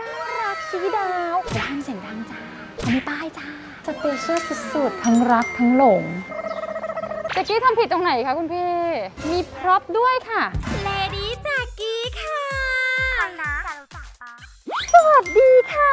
น่ารักชี้ดาวอย่าห้ามเสียงดังจ้าเขามีป้ายจ้าสเปเชียลสุดๆ ทั้งรักทั้งหลงแจ็กกี้ทำผิดตรงไหนคะคุณพี่ มีพร็อพด้วยค่ะ เลดี้จากกี้ค่ะนะรู้จักปะสวัสดีค่ะ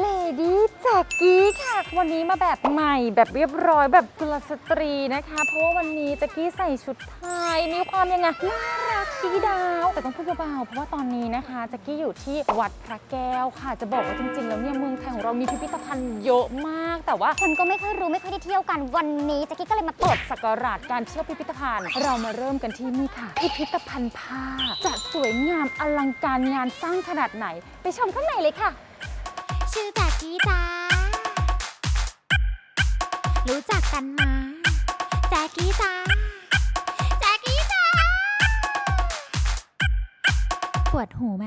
เลดี้ แจ็กกี้ค่ะ วันนี้มาแบบใหม่แบบเรียบร้อยแบบกุลสตรีนะคะ เพราะว่าวันนี้แจ็กกี้ใส่ชุดไทย มีความยังไงน่ารักชี้ดาว แต่ต้องพูดเบาๆเพราะว่าตอนนี้นะคะแจ็กกี้อยู่ที่วัดพระแก้วค่ะ จะบอกว่าจริงๆ แล้วเนี่ยเมืองไทยของเรามีพิพิธภัณฑ์เยอะมาก แต่ว่าคนก็ไม่ค่อยรู้ไม่ค่อยได้เที่ยวกันวันนี้จากกี้ก็เลยมาเปิดสักการะการเที่ยวพิพิธภัณฑ์ เรามาเริ่มกันที่นี่ค่ะ พิพิธภัณฑ์ผ้าจะสวยงามอลังการงานสร้างขนาดไหน ไปชมข้างในเลยค่ะ ชื่อแจ็กกี้จ้า รู้จักกันมา แจ็กกี้จ้า แจ็กกี้จ้า ปวดหูไหม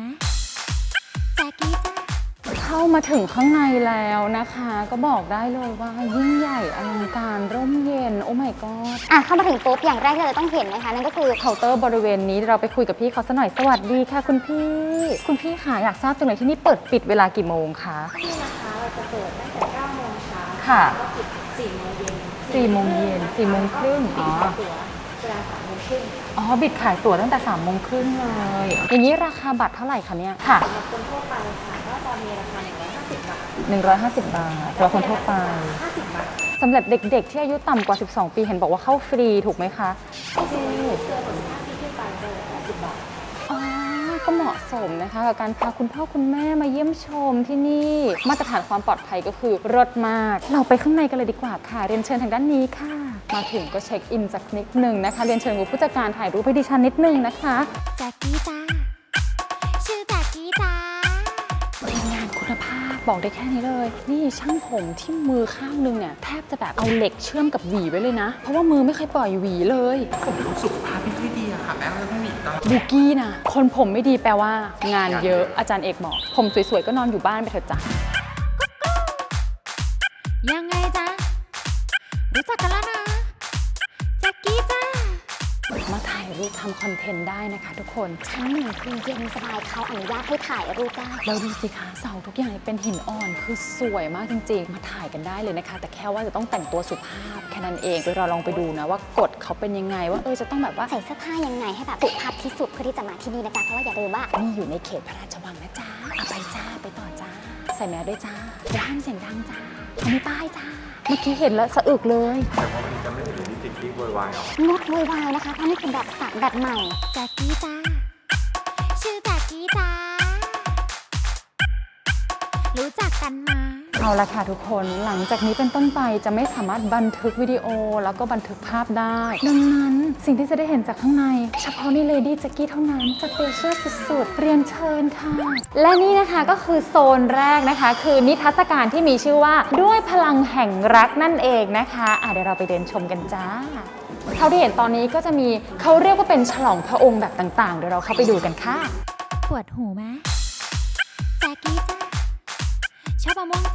เข้ามาถึงข้างในแล้วนะคะ ก็บอกได้เลยว่ายิ่งใหญ่อลังการร่มเย็น โอ้ my god อะเข้ามาถึงปุ๊บอย่างแรกที่เราต้องเห็นนะคะ นั่นก็คือ เคาน์เตอร์บริเวณนี้เราไปคุยกับพี่เขาสักหน่อยสวัสดีค่ะ คุณพี่ คุณพี่ค่ะอยากทราบจังเลยที่นี่เปิดปิดเวลากี่โมงคะที่นะคะเราจะเปิดตั้งแต่9โมงเช้าค่ะก็ปิด4โมงเย็น4โมงเย็น4โมงครึ่งอ๋อตั๋วเวลา3โมงครึ่งอ๋อ บิดขายตั๋วตั้งแต่3โมงครึ่งเลย อย่างนี้ราคาบัตรเท่าไหร่คะเนี่ยค่ะสำหรับคนทั่วไปค่ะก็จะ มีราคา150 บาท150 บาทสำหรับคนทั่วไป 50 บาทสำหรับเด็ก ๆ ที่อายุต่ำกว่า 12 ปีเห็นบอกว่าเข้าฟรีถูกไหมคะจริงเกิน15ปีขึ้นไปจะเหลือ80บาทอ๋อก็เหมาะสมนะคะกับการพาคุณพ่อคุณแม่มาเยี่ยมชมที่นี่ มาตรฐานความปลอดภัยก็คือรถมาก เราไปข้างในกันเลยดีกว่าค่ะ เรียนเชิญทางด้านนี้ค่ะ มาถึงก็เช็คอินสักนิดหนึ่งนะคะ เรียนเชิญกับผู้จัดการถ่ายรูปให้ดิฉันนิดหนึงนะคะ แจ็กกี้จ้า บอกได้แค่นี้เลย นี่ช่างผมที่มือข้างนึงเนี่ยแทบจะแบบเอาเหล็กเชื่อมกับหวีไว้เลยนะ เพราะว่ามือไม่เคยปล่อยหวีเลยผมรู้สุขภาพไม่ค่อยดีอะค่ะแม่ก็ต้องหนีตลอดบุกี้นะคนผมไม่ดีแปลว่า งานเยอะอาจารย์เอกบอก ผมสวยๆก็นอนอยู่บ้านไปเถอะจ้ะ คอนเทนต์ได้นะคะทุกคน ชั้นหนึ่งคือเย็นสบายเขาอนุญาตให้ถ่ายรูปได้ แล้วดูสิคะเสาทุกอย่างเป็นหินอ่อนคือสวยมากจริงๆ มาถ่ายกันได้เลยนะคะ แต่แค่ว่าจะต้องแต่งตัวสุภาพแค่นั้นเองเดี๋ยวเราลองไปดูนะว่ากฎเขาเป็นยังไง ว่าเออจะต้องแบบว่าใส่เสื้อผ้ายังไงให้แบบสุภาพที่สุดเพื่อที่จะมาที่นี่นะจ๊ะเพราะว่าอย่าลืมว่านี่อยู่ในเขตพระราชวังนะจ๊ะเอาไปจ้าไปต่อจ้าใส่แมสด้วยจ้าอย่าห้ามเสียงดังจ้า เขามีป้ายจ้า เมื่อกี้เห็นแล้วสะอึกเลยแต่ว่าวันนี้จะไม่ถึงที่ติดที่โวยวายหรอกงดโวยวายนะคะเพราะนี่คือแบบสัตว์แบบใหม่แจ็กกี้จ้า ชื่อแจ็กกี้จ้า รู้จักกันมา เอาละค่ะทุกคนหลังจากนี้เป็นต้นไปจะไม่สามารถบันทึกวิดีโอ แล้วก็บันทึกภาพได้ ดังนั้นสิ่งที่จะได้เห็นจากข้างใน เฉพาะในเลดี้แจ็กกี้เท่านั้นสเปเชียลสุดๆ เรียนเชิญค่ะ และนี่นะคะก็คือโซนแรกนะคะ คือนิทรรศการที่มีชื่อว่าด้วยพลังแห่งรักนั่นเองนะคะอะเดี๋ยวเราไปเดินชมกันจ้าเท่าที่เห็นตอนนี้ก็จะมีเขาเรียกว่าเป็นฉลองพระองค์แบบต่างๆเดี๋ยวเราเข้าไปดูกันค่ะปวดหูไหมแจ็กกี้จ้าชอบมะม่วง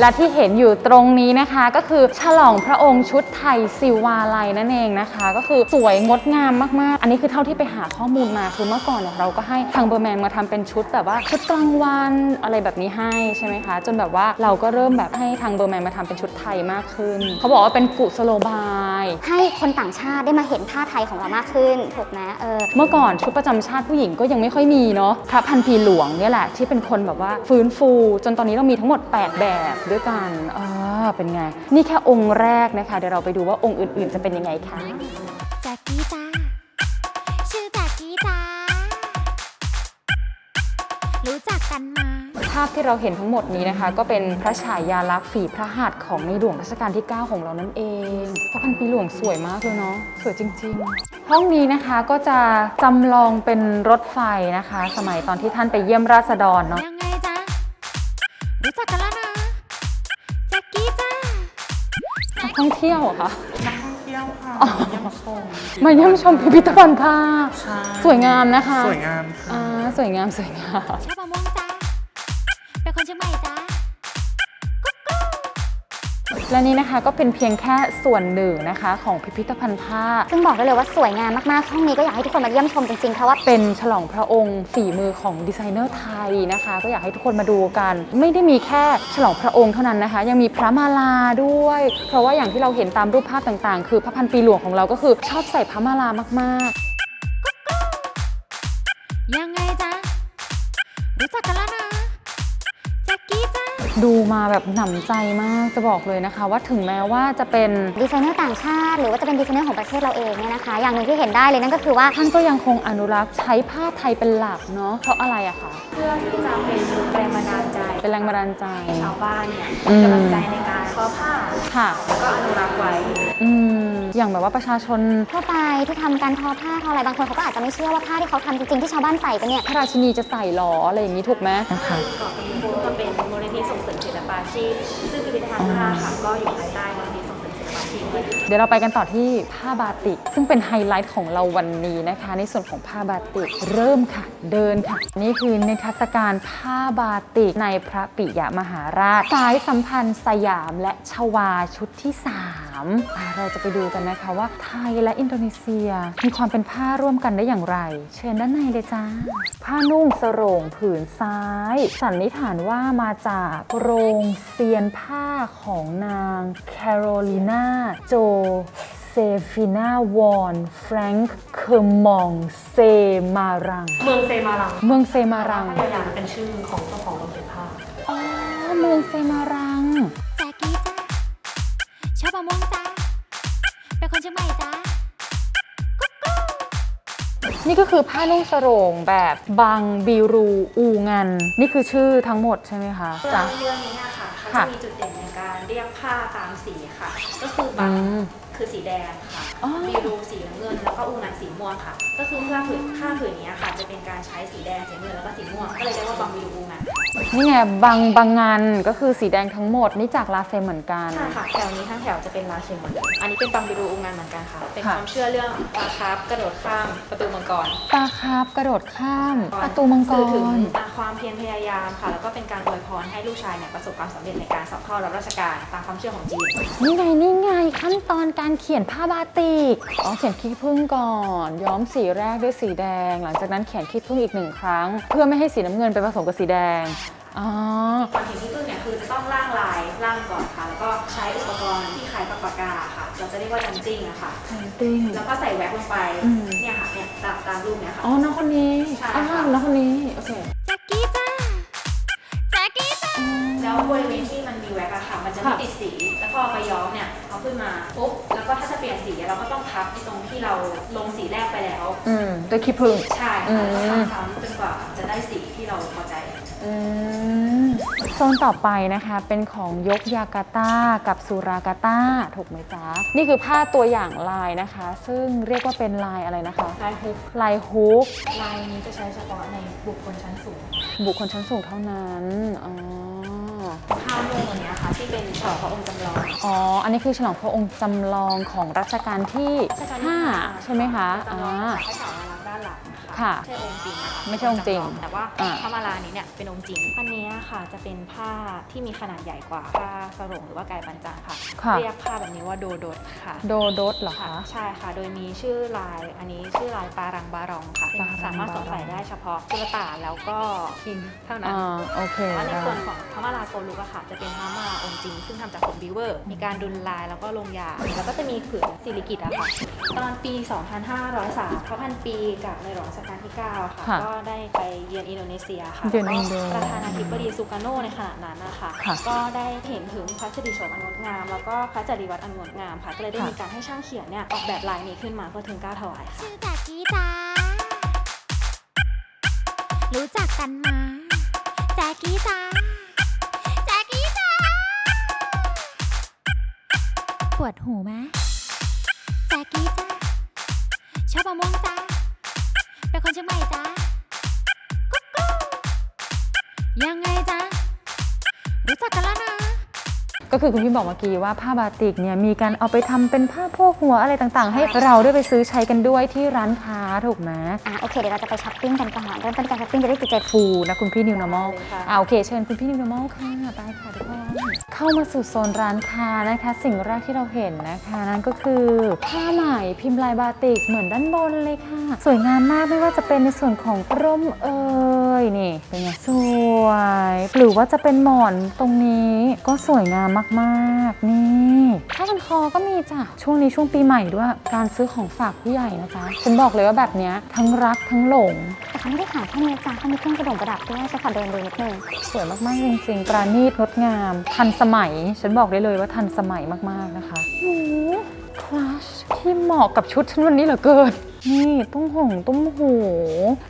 และที่เห็นอยู่ตรงนี้นะคะก็คือฉลองพระองค์ชุดไทยซิวาลัยนั่นเองนะคะ ก็คือสวยงดงามมากๆ อันนี้คือเท่าที่ไปหาข้อมูลมาคือเมื่อก่อนเนี่ยเราก็ให้ทางเบอร์แมนมาทำเป็นชุดแบบว่าชุดกลางวันอะไรแบบนี้ให้ใช่ไหมคะ จนแบบว่าเราก็เริ่มแบบให้ทางเบอร์แมนมาทำเป็นชุดไทยมากขึ้น เขาบอกว่าเป็นกุศโลบาย ให้คนต่างชาติได้มาเห็นผ้าไทยของเรามากขึ้นถูกไหมเออเมื่อก่อนชุดประจำชาติผู้หญิงก็ยังไม่ค่อยมีเนาะพระพันปีหลวงเนี่ยแหละที่เป็นคนแบบว่าฟื้นฟู จนตอนนี้เรามีทั้งหมด 8 แบบด้วยกันอ่าเป็นไง นี่แค่องค์แรกนะคะ เดี๋ยวเราไปดูว่าองค์อื่น ๆ จะเป็นยังไงคะแจ็กกี้จ้าชื่อแจ็กกี้จ้ารู้จักกันมาภาพที่เราเห็นทั้งหมดนี้นะคะ ก็เป็นพระฉายาลักษณ์ฝีพระหัตถ์ของในหลวงรัชกาลที่ 9 ของเรานั่นเองพระพันปีหลวงสวยมากเลยเนาะสวยจริง ๆ ห้องนี้นะคะก็จะจำลองเป็นรถไฟนะคะ สมัยตอนที่ท่านไปเยี่ยมราษฎรเนาะ ท่องเที่ยวเหรอคะนักท่องเที่ยวค่ะอ๋อเยี่ยมชมมาเยี่ยมชมพิพิธภัณฑ์ผ้าใช่สวยงามนะคะสวยงามค่ะอ่าสวยงามสวยงาม ชอบมะม่วงจ้าเป็นคนเชียงใหม่จ้า และนี่นะคะก็เป็นเพียงแค่ส่วนหนึ่งนะคะของพิพิธภัณฑ์ผ้า ซึ่งบอกได้เลยว่าสวยงามมากๆ ห้องนี้ก็อยากให้ทุกคนมาเยี่ยมชมจริงๆ เพราะว่า เป็นฉลองพระองค์ฝีมือของดีไซเนอร์ไทยนะคะ ก็อยากให้ทุกคนมาดูกัน ไม่ได้มีแค่ฉลองพระองค์เท่านั้นนะคะ ยังมีพระมาลาด้วย เพราะว่าอย่างที่เราเห็นตามรูปภาพต่างๆ คือพระพันปีหลวงของเราก็คือชอบใส่พระมาลามากยั ดูมาแบบหนำใจมากจะบอกเลยนะคะ ว่าถึงแม้ว่าจะเป็นดีไซเนอร์ต่างชาติ หรือว่าจะเป็นดีไซเนอร์ของประเทศเราเองเนี่ยนะคะ อย่างหนึ่งที่เห็นได้เลยนั่นก็คือว่าท่านก็ยังคงอนุรักษ์ใช้ผ้าไทยเป็นหลักเนาะเพราะอะไรอะคะเพื่อที่จะเป็นแรงบันดาลใจเป็นแรงบันดาลใจให้ชาวบ้านเนี่ยอืมกำลังใจในการทอผ้าค่ะแล้วก็อนุรักษ์ไว้อืม อย่างแบบว่าประชาชนทั่วไปที่ทำการทอผ้าทออะไรบางคนเขาก็อาจจะไม่เชื่อว่าผ้าที่เขาทำจริงๆที่ชาวบ้านใส่กันเนี่ยพระราชินีจะใส่หรออะไรอย่างนี้ถูกไหมนะคะเกาะกระมูลก็เป็นมูลนิธิส่งเสริมศิลปาชีพซึ่งพิพิธภัณฑ์ผ้าค่ะก็อยู่ภายใต้มูลนิธิส่งเสริมศิลปาชีพด้วย เดี๋ยวเราไปกันต่อที่ผ้าบาติก ซึ่งเป็นไฮไลท์ของเราวันนี้นะคะ ในส่วนของผ้าบาติกเริ่มค่ะ เดินค่ะ นี่คือนิทรรศการผ้าบาติกในพระปิยมหาราช สายสัมพันธ์สยามและชวาชุดที่ 3อะเราจะไปดูกันนะคะว่าไทยและอินโดนีเซีย มีความเป็นผ้าร่วมกันได้อย่างไร เชิญด้านในเลยจ้า ผ้านุ่งสโรงผืนซ้าย สันนิษฐานว่ามาจากโรงเซียนผ้าของนางแคโรลีนาโจเซฟินาวอนแฟรงค์เคอร์มองเซมารัง เมืองเซมารังเมืองเซมารังพยายามเป็นชื่อของเจ้าของโรงเรียนผ้า อ๋อ เมืองเซมารัง นี่ก็คือผ้านุ่งสโรงแบบบางบิรูอูงัน นี่คือชื่อทั้งหมดใช่ไหมคะเรื่จ้ะองเรื่องนี้อะค่ะเขาค่ะจะมีจุดเด่นในการเรียกผ้าตามสีค่ะ ก็คืออืบางมคือสีแดง ค่ะอ๋อ มีรูสีน้ำเงินแล้วก็อูงานสีม่วงค่ะ ก็คือผ้าผืนผ้าผืนนี้ค่ะ จะเป็นการใช้สีแดงสีน้ำเงินแล้วก็สีม่วง ก็เลยเรียกว่าบางมีรูอูงานนี่ไงบางบางงานก็คือสีแดงทั้งหมดนี่จากลาเซมเหมือนกัน ใช่ค่ะ แถวนี้ทั้งแถวจะเป็นราเชนหมดเลยอันนี้เป็นบางมีรูอูงานเหมือนกันค่ะ เป็นค่ะความเชื่อเรื่องปลาคาร์ฟกระโดดข้ามประตูมังกร ตาคาบกระโดดข้ามประตูมังกสื่อถึงร ความเพียรพยายามค่ะ แล้วก็เป็นการอวยพรให้ลูกชายเนี่ยประสบความสำเร็จในการสอบเข้ารับราชการตามความเชื่อของจีน นี่ไงนี่ไงขั้นตอนการเขียนผ้าบาติกอ๋อเขียนขี้ผึ้งก่อน ย้อมสีแรกด้วยสีแดง หลังจากนั้นเขียนขี้ผึ้งอีกหนึ่งครั้ง เพื่อไม่ให้สีน้ำเงินไปผสมกับสีแดงอ๋อก่อนเขียนที่พึ่งเนี่ยคือจะต้องร่างลายร่างก่อนค่ะ แล้วก็ใช้อุปกรณ์ที่คล้ายกับปากกาค่ะ เราจะเรียกว่าจันจิ้งอะค่ะติ้งแล้วก็ใส่แว็กลงไปอืม เนี่ยค่ะเนี่ยตามตามรูปเนี่ยค่ะ อ๋อน้องคนนี้ใช่อ๋อค่ะน้องคนนี้โอเค แจ็คกี้จ้าแจ็คกี้จ้า แล้วบริเวณที่มันมีแว็ก อะค่ะ มันจะไม่ค่ะติดสี แล้วพอเอาไปย้อมเนี่ยเอาขึ้นมาปุ๊บแล้วก็ถ้าจะเปลี่ยนสีเราก็ต้องพับที่ตรงที่เราลงสีแรกไปแล้ว อืมด้วยขี้ผึ้ง ใช่อืค่ะมแล้วก็ซ้ำๆจนกว่าจะได้สีที่เราพอใจ อืมโซนต่อไปนะคะเป็นของยกยาการ์ตากับสุรากาตาถูกไหมจ๊ะ นี่คือผ้าตัวอย่างลายนะคะ ซึ่งเรียกว่าเป็นลายอะไรนะคะ ลายฮุกลายฮุกลายนี้จะใช้เฉพาะในบุคคลชั้นสูง บุคคลชั้นสูงเท่านั้นอ๋อ ผ้าโมงตัวเนี้ยค่ะ ที่เป็นฉลองพระองค์จำลอง อ๋อ อันนี้คือฉลองพระองค์จำลองของรัชกาลที่ รัชกาลที่5ใช่ไหมคะ จำอ่าลองพระเสาอารักษ์ด้านหลังนะ คะค่ะไม่ใช่องค์จริงนะคะไม่ใช่องค์จริงจำลแต่ว่าอ่า พระมาลานี้เนี่ยเป็นองค์จริง อันเนี้ยค่ะจะเป็นผ้าที่มีขนาดใหญ่กว่าผ้าสรงหรือว่ากายปัญจางค่ะ ค่ะ เรียกผ้าแบบนี้ว่าโดโดดค่ะ โดโดสเหรอค่ะคะใช่ค่ะ โดยมีชื่อลาย อันนี้ชื่อลายปารังบารองค่ะ ปารังสามารถสวมใส่ได้เฉพาะกุลตาแล้วก็คิงเท่านั้นอ่าโอเคแต่ว่าในได้ ส่วนของพระมาลาโกลุกอะค่ะ จะเป็นพระมาลาองค์จริง ซึ่งทำจากผงบิวเวอร์ มีการดุลลายแล้วก็ลงยา แล้วก็จะมีผืนสิริกิตอะค่ะ ตอนปี 2503พระพันปีกับในหลวงรัชกาลที่ 9 ค่ะ ค่ะก็ได้ไปเยือนอินโดนีเซียค่ะเยือนอินโดก็ประธานาธิบดีซูการโนในขณะนั้นนะคะ ค่ะก็ได้เห็นถึงพระสิริโฉมอันงดงาม แล้วก็พระจริยวัตรอันงดงามค่ะ ก็เลยได้ค่ะ มีการให้ช่างเขียนเนี่ยออกแบบลายนี้ขึ้นมาเพื่อถึงเกล้าถวายค่ะ ชื่อแจ็คกี้จ้า รู้จักกันมาแจ็คกี้จ้าแจ็คกี้จ้า ปวดหูไหม ชอบมวงจ้าเป็นคนเชียงใหม่จ้า กุ๊กยังไงจ้ารู้จักกันแล้วนะก็คือคุณพี่บอกเมื่อกี้ว่าผ้าบาติกเนี่ยมีการเอาไปทำเป็นผ้าโพกหัวอะไรต่างๆ ให้เราได้ไปซื้อใช้กันด้วยที่ร้านค้าถูกไหมอะโอเคเดี๋ยวเราจะไปช้อปปิ้งกันก่อนเริ่มต้นการช้อปปิ้งจะได้จิตใจฟู ฟูนะคุณพี่ New Normal ได้เลยค่ะ อ่าโอเคเชิญคุณพี่ New Normal ค่ะไปค่ะทุกคนเข้ามาสู่โซนร้านค้านะคะ สิ่งแรกที่เราเห็นนะคะนั่นก็คือผ้าไหมพิมพ์ลายบาติกเหมือนด้านบนเลยค่ะ สวยงามมากไม่ว่าจะเป็นในส่วนของร่มเอ่ยนี่เป็นไงสวย หรือว่าจะเป็นหมอนตรงนี้ก็สวยงามมากๆ นี่ผ้าพันคอก็มีจ้ะ ช่วงนี้ช่วงปีใหม่ด้วย การซื้อของฝากผู้ใหญ่นะจ๊ะฉันบอกเลยว่าแบบเนี้ยทั้งรักทั้งหลง แต่เขาไม่ได้ขายแค่นี้จ้าเขามีเครื่องกระดงกระดับด้วยจะขอเดินดูนิดนึงสวยมากๆจริงๆ ปราณีตงดงาม ทันสมัย ฉันบอกได้เลยว่าทันสมัยมากๆนะคะโอ้คลาชที่เหมาะกับชุดฉันวันนี้เหลือเกิน นี่ตุ้มหงตุ้มหู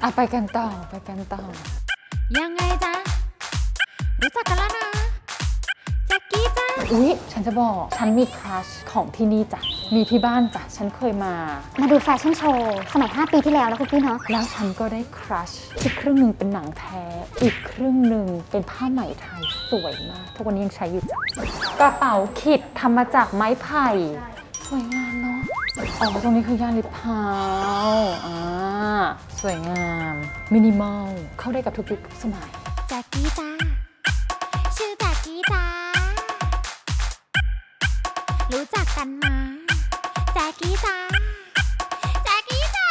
อะไปกันต่อไปกันต่อ ยังไงจ๊ะรู้จักกันแล้วนะแจ็คกี้จ้า อุ๊ย ฉันจะบอก ฉันมีคลาชของที่นี่จ้ะ มีที่บ้านจ้ะ ฉันเคยมา มาดูแฟชั่นโชว์สมัย 5 ปีที่แล้วนะคุณพี่เนาะ แล้วฉันก็ได้ครัชอีกครึ่งหนึ่งเป็นหนังแท้ อีกครึ่งหนึ่งเป็นผ้าไหมไทยสวยมาก ทุกวันนี้ยังใช้อยู่จ้ะ กระเป๋าขิดทำมาจากไม้ไผ่ สวยงามเนาะ อ๋อ ตรงนี้คือย่านลิพร้าวอ่า สวยงาม มินิมอล เข้าได้กับทุกยุคทุกสมัย แจ็คกี้จ้า รู้จักกันมา แจ็คกี้จ้าแจ็คกี้จ้า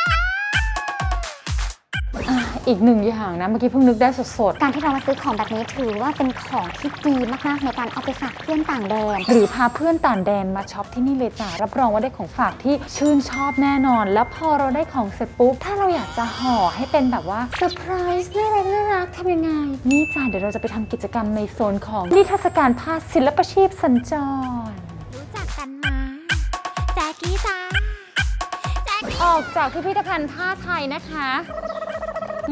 อะอีกหนึ่งอย่างนะ เมื่อกี้เพิ่งนึกได้สดการที่เรามาซื้อของแบบนี้ถือว่าเป็นของที่ดีมากๆในการเอาไปฝากเพื่อนต่างแดน ๆ หรือพาเพื่อนต่างแดนมาช็อปที่นี่เลยจ้ะรับรองว่าได้ของฝากที่ชื่นชอบแน่นอน แล้วพอเราได้ของเสร็จปุ๊บ ถ้าเราอยากจะห่อให้เป็นแบบว่าเซอร์ไพรส์น่ารักน่ารักทำยังไง นี่จ้ะเดี๋ยวเราจะไปทำกิจกรรมในโซนของนิทรรศการผ้าศิลปชีพสัญจร ออกจากพิพิธภัณฑ์ผ้าไทยนะคะ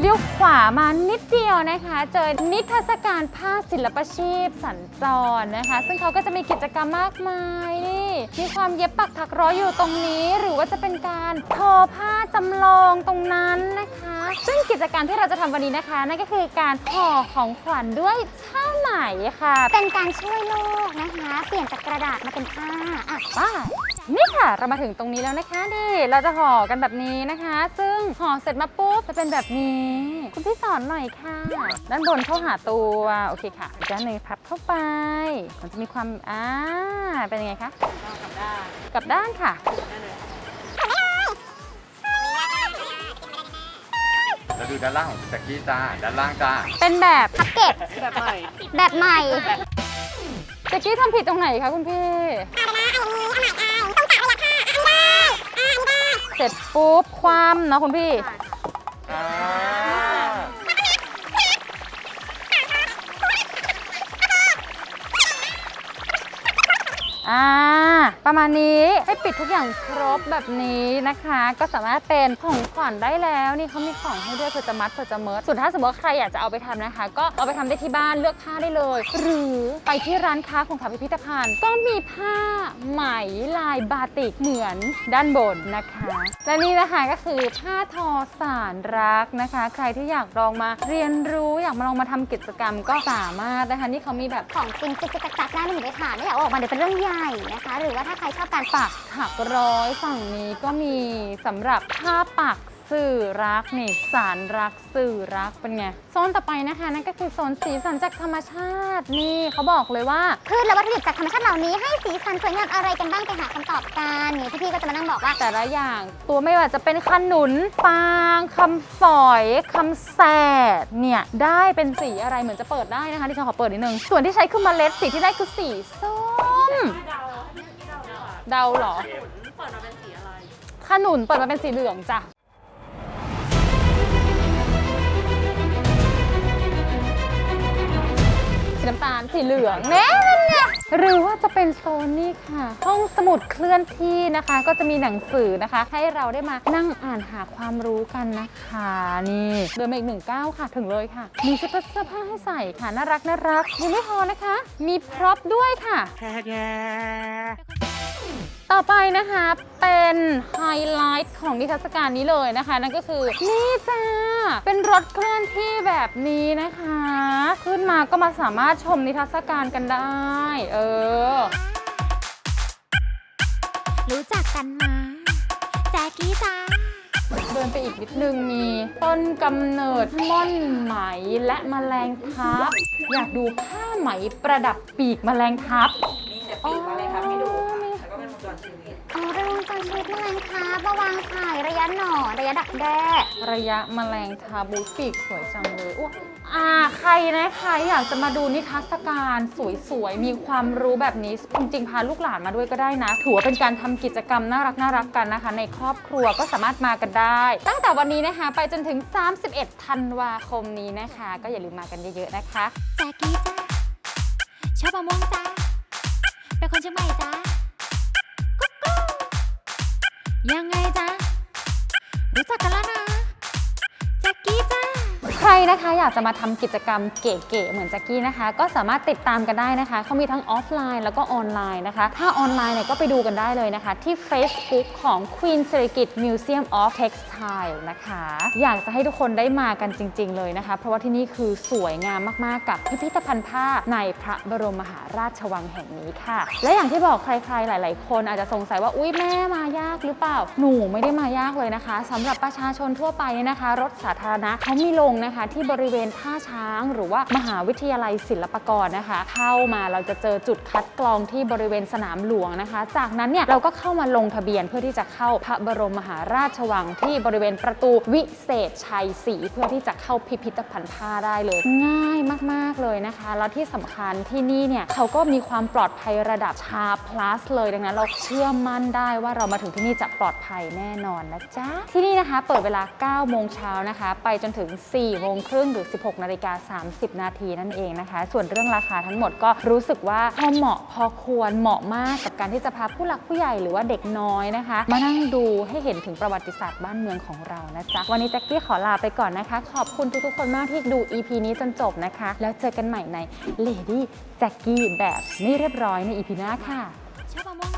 เลี้ยวขวามานิดเดียวนะคะ เจอนิทรรศการผ้าศิลปชีพสัญจรนะคะ ซึ่งเขาก็จะมีกิจกรรมมากมายนี่มีความเย็บปักถักร้อยอยู่ตรงนี้ หรือว่าจะเป็นการทอผ้าจำลองตรงนั้นนะคะ ซึ่งกิจกรรมที่เราจะทำวันนี้นะคะ นั่นก็คือการห่อของขวัญด้วยผ้าไหมค่ะ เป็นการช่วยโลกนะคะ เปลี่ยนจากกระดาษมาเป็นผ้าอะป้า นี่ค่ะเรามาถึงตรงนี้แล้วนะคะนี่เราจะห่อกันแบบนี้นะคะ ซึ่งห่อเสร็จมาปุ๊บจะเป็นแบบนี้ คุณพี่สอนหน่อยค่ะ ด้านบนเข้าหาตัวโอเคค่ะอีกด้านหนึ่งพับเข้าไป มันจะมีความอ่าเป็นยังไงคะกลับด้านค่ะแล้วดูด้านล่างของแจ็คกี้จ้าด้านล่างจ้าเป็นแบบพับเก็บแบบใหม่แบบใหม่เจ๊กี้ทำผิดตรงไหนคะคุณพี่เสร็จปุ๊บความเนาะคุณพี่อ่าอ่า ประมาณนี้ให้ปิดทุกอย่างครบแบบนี้นะคะ ก็สามารถเป็นของขวัญได้แล้วนี่เขามีของให้ด้วยเผื่อจะมัดเผื่อจะเมิดส่วนถ้าสมมติว่าใครอยากจะเอาไปทำนะคะ ก็เอาไปทำได้ที่บ้านเลือกผ้าได้เลย หรือไปที่ร้านค้าของแถวพิพิธภัณฑ์ ก็มีผ้าไหมลายบาติกเหมือนด้านบนนะคะ และนี่นะคะก็คือผ้าทอสารรักนะคะ ใครที่อยากลองมาเรียนรู้อยากมาลองมาทำกิจกรรมก็สามารถนะคะนี่เขามีแบบของจริงจิกจักจักได้หนึ่งเลยค่ะไม่อยากออกมาเดี๋ยวเป็นเรื่องใหญ่นะคะ หรือว่าถ้าใครชอบการปัปักกถักร้อยฝั่งนี้ก็มีสำหรับผ้าปักสื่อรักนี่สารรักสื่อรักเป็นไงโซนต่อไปนะคะนั่นก็คือโซนสีสันจากธรรมชาตินี่เขาบอกเลยว่า พืชและวัตถุดิบจากธรรมชาติเหล่านี้ให้สีสันสวยงามอะไรกันบ้างไปหาคำตอบกันนี่พี่ๆก็จะมานั่งบอกว่า แต่ละอย่างตัวไม่ว่าจะเป็นขนุนฟางคำฝอยคำแสดเนี่ยได้เป็นสีอะไรเหมือนจะเปิดได้นะคะที่ฉันขอเปิดนิดนึงส่วนที่ใช้คือเมล็ดสีที่ได้คือสีส้ม เดาเหรอเปิดมาเป็นสีอะไร ขนุนเปิดมาเป็นสีเหลืองจ้ะ สีน้ำตาล สีเหลืองแน่นั่นเนี่ยหรือว่าจะเป็นโซนนี่ค่ะ ห้องสมุดเคลื่อนที่นะคะ ก็จะมีหนังสือนะคะ ให้เราได้มานั่งอ่านหาความรู้กันนะคะ นี่เดินมาอีกหนึ่งก้าวค่ะ ถึงเลยค่ะ มีเสื้อผ้าให้ใส่ค่ะ น่ารักน่ารักยังไม่พอนะคะ มีพร็อพด้วยค่ะ แค่ ต่อไปนะคะเป็นไฮไลท์ของนิทรรศการนี้เลยนะคะ นั่นก็คือนี่จ้าเป็นรถเคลื่อนที่แบบนี้นะคะ ขึ้นมาก็มาสามารถชมนิทรรศการกันได้ เออ รู้จักกันมาแจ๊กกี้จ้าเดินไปอีกนิดนึงมีต้นกำเนิดม่อนไหมและแมลงทับ อยากดูผ้าไหมประดับปีกแมลงทับมีแต่ปีกมาเลยครับให้ดูค่ะ แล้วก็เรชีวิตเอาระวังการชีวิตแมลงคาบระวังไข่ระยะหน่อระยะดักแด้ระยะแมลงทาบูปีกสวยจังเลยอ้วอ่าใครนะคะอยากจะมาดูนิทรรศการสวยๆ มีความรู้แบบนี้ จริงๆ พาลูกหลานมาด้วยก็ได้นะ ถือว่าเป็นการทำกิจกรรมน่ารักน่ารักกันนะคะ ในครอบครัวก็สามารถมากันได้ ตั้งแต่วันนี้นะคะ ไปจนถึง 31 ธันวาคมนี้นะคะ ก็อย่าลืมมากันเยอะๆนะคะแจกี้จ้าชอบมะม่วงจ้าเป็นคนเชียงใหม่จ้า นะคะอยากจะมาทำกิจกรรมเก๋ๆเหมือนแจ็กกี้นะคะ ก็สามารถติดตามกันได้นะคะเขามีทั้งออฟไลน์แล้วก็ออนไลน์นะคะ ถ้าออนไลน์เนี่ยก็ไปดูกันได้เลยนะคะ ที่ Facebook ของ Queen s i r i k i t Museum of Textile นะคะ อยากจะให้ทุกคนได้มากันจริง ๆ เลยนะคะ เพราะว่าที่นี่คือสวยงามมากๆ กับพิพิธภัณฑ์ผ้าในพระบรมมหาราชวังแห่งนี้ค่ะ และอย่างที่บอกใครๆหลาย ๆ คนอาจจะสงสัยว่าอุ้ยแม่มายากหรือเปล่า หนูไม่ได้มายากเลยนะคะสำหรับประชาชนทั่วไปเนี่ยนะคะ รถสาธารณะเขามีลงนะคะที่บริเวณท่าช้าง หรือว่ามหาวิทยาลัยศิลปากรนะคะ เข้ามาเราจะเจอจุดคัดกรองที่บริเวณสนามหลวงนะคะ จากนั้นเนี่ยเราก็เข้ามาลงทะเบียนเพื่อที่จะเข้าพระบรมมหาราชวังที่บริเวณประตูวิเศษชัยศรีเพื่อที่จะเข้าพิพิธภัณฑ์ผ้าได้เลย ง่ายมากๆเลยนะคะ แล้วที่สำคัญที่นี่เนี่ยเขาก็มีความปลอดภัยระดับชา plus เลยดังนั้นเราเชื่อมั่นได้ว่าเรามาถึงที่นี่จะปลอดภัยแน่นอนนะจ๊ะที่นี่นะคะ เปิดเวลา 9 โมงเช้านะคะ ไปจนถึง 4 โมงครึ่งหรือ 16นาฬิกา30 นาทีนั่นเองนะคะ ส่วนเรื่องราคาทั้งหมดก็รู้สึกว่าพอเหมาะพอควรเหมาะมากกับการที่จะพาผู้หลักผู้ใหญ่หรือว่าเด็กน้อยนะคะ มานั่งดูให้เห็นถึงประวัติศาสตร์บ้านเมืองของเรานะจ๊ะวันนี้แจ็คกี้ขอลาไปก่อนนะคะ ขอบคุณทุกๆคนมากที่ดู EP นี้จนจบนะคะ แล้วเจอกันใหม่ใน Lady Jackie แบบไม่เรียบร้อยใน EP หน้าค่ะชอบมะม่วง